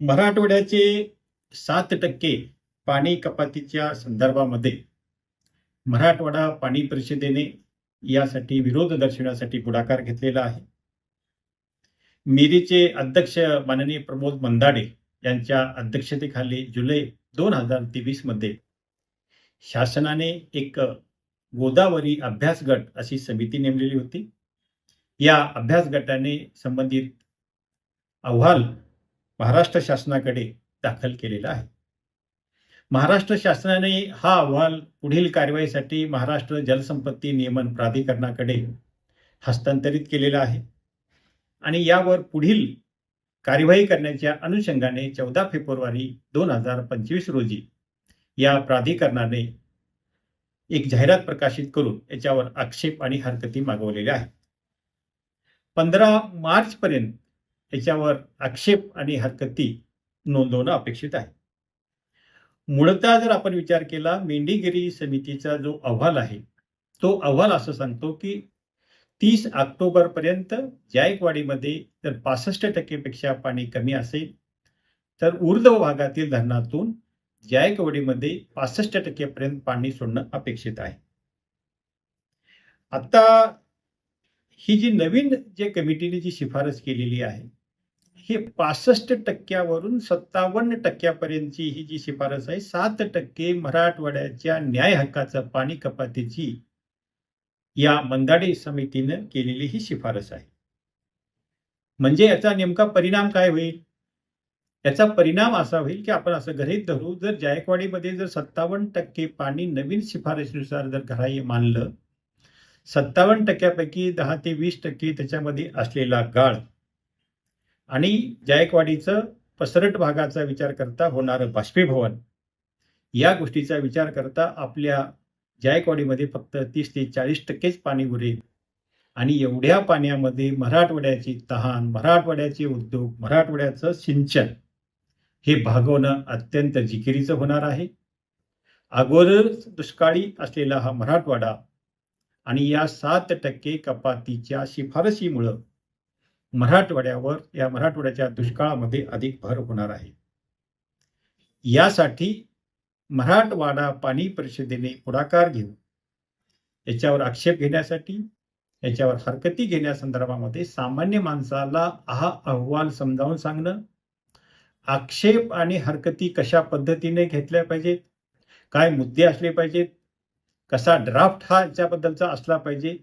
मराठवाड्याचे सात टक्के पाणी कपातीच्या संदर्भामध्ये मराठवाडा पाणी परिषदेने यासाठी विरोध दर्शवण्यासाठी पुढाकार घेतलेला आहे. मिरीचे अध्यक्ष माननीय प्रमोद मंदाडे यांच्या अध्यक्षतेखाली जुलै दोन हजार तेवीसमध्ये शासनाने एक गोदावरी अभ्यास गट अशी समिती नेमलेली होती. या अभ्यास गटाने संबंधित अहवाल महाराष्ट्र शासनाकडे दाखल केलेला आहे. महाराष्ट्र शासनाने हा अहवाल पुढील कारवाईसाठी महाराष्ट्र जलसंपत्ती नियमन प्राधिकरणाकडे हस्तांतरित केलेला आहे. आणि यावर पुढील कार्यवाही करण्याच्या अनुषंगाने चौदा फेब्रुवारी दोन हजार पंचवीस रोजी या प्राधिकरणाने एक जाहिरात प्रकाशित करून याच्यावर आक्षेप आणि हरकती मागवलेल्या आहेत. पंधरा मार्चपर्यंत त्याच्यावर याच्यावर आक्षेप आणि हरकती नोंदवणं अपेक्षित आहे. मूळतः जर आपण विचार केला मेंढीगिरी समितीचा जो अहवाल आहे तो अहवाल असं सांगतो की तीस ऑक्टोबर पर्यंत जायकवाडीमध्ये जर पासष्ट टक्केपेक्षा पाणी कमी असेल तर ऊर्ध्व भागातील धरणातून जायकवाडीमध्ये पासष्ट टक्केपर्यंत पाणी सोडणं अपेक्षित आहे. आता ही जी नवीन जे कमिटीने जी शिफारस केलेली आहे हे पासष्ट टक्क्यावरून सत्तावन्न टक्क्यापर्यंतची ही जी शिफारस आहे सात टक्के मराठवाड्याच्या न्याय हक्काचा पाणी कपातीची या मंदाडे समितीनं केलेली ही शिफारस आहे. म्हणजे याचा नेमका परिणाम काय होईल? याचा परिणाम असा होईल की आपण असं गृहीत धरू जर जायकवाडीमध्ये जर सत्तावन्न टक्के पाणी नवीन शिफारशीनुसार जर घराय मानलं सत्तावन्न टक्क्यापैकी दहा ते वीस टक्के त्याच्यामध्ये असलेला गाळ आणि जायकवाडीचं पसरट भागाचा विचार करता होणारं बाष्पीभवन या गोष्टीचा विचार करता आपल्या जायकवाडीमध्ये फक्त तीस ते चाळीस टक्केच पाणी उरेल. आणि एवढ्या पाण्यामध्ये मराठवाड्याची तहान मराठवाड्याचे उद्योग मराठवाड्याचं सिंचन हे भागवणं अत्यंत जिकिरीचं होणार आहे. अगोदर दुष्काळी असलेला हा मराठवाडा आणि या सात टक्के कपातीच्या शिफारशीमुळं मराठवाड्यावर या मराठवाड्याच्या दुष्काळामध्ये अधिक भर होणार आहे. यासाठी मराठवाडा पाणी परिषदेने पुढाकार घेऊन याच्यावर आक्षेप घेण्यासाठी याच्यावर हरकती घेण्यासंदर्भामध्ये सामान्य माणसाला हा अहवाल समजावून सांगणं आक्षेप आणि हरकती कशा पद्धतीने घेतल्या पाहिजेत काय मुद्दे असले पाहिजेत कसा ड्राफ्ट हा याच्याबद्दलचा असला पाहिजे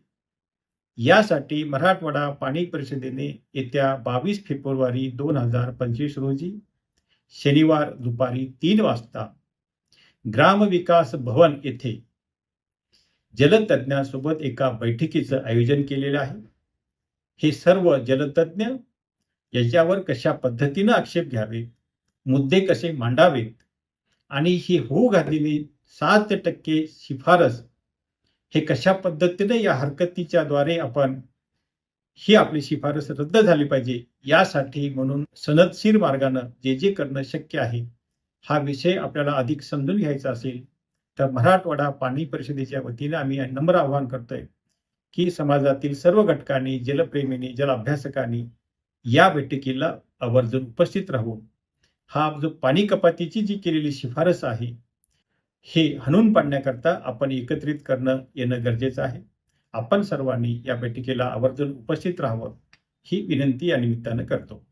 यासाठी मराठवाडा पाणी परिषदेने येत्या बावीस फेब्रुवारी दोन हजार पंचवीस रोजी शनिवार दुपारी तीन वाजता ग्रामविकास भवन येथे जलतज्ञांसोबत एका बैठकीचं आयोजन केलेलं आहे. हे सर्व जलतज्ञ याच्यावर कशा पद्धतीनं आक्षेप घ्यावे मुद्दे कसे मांडावेत आणि ही होऊ घातलेली सात टक्के शिफारस हे कशा पद्धतीने या हरकतीच्या द्वारे आपण ही आपली शिफारस रद्द झाली पाहिजे यासाठी म्हणून सनदशीर मार्गानं जे जे करणं शक्य आहे हा विषय आपल्याला अधिक समजून घ्यायचा असेल तर मराठवाडा पाणी परिषदेच्या वतीने आम्ही नम्र आवाहन करतोय की समाजातील सर्व घटकांनी जलप्रेमींनी जल अभ्यासकांनी या बैठकीला आवर्जून उपस्थित राहून हा जो पाणी कपातीची जी केलेली शिफारस आहे हे हणून पाडण्याकरता आपण एकत्रित करणं येणं गरजेचं आहे. आपण सर्वांनी या बैठकीला आवर्जून उपस्थित राहावं ही विनंती या निमित्तानं करतो.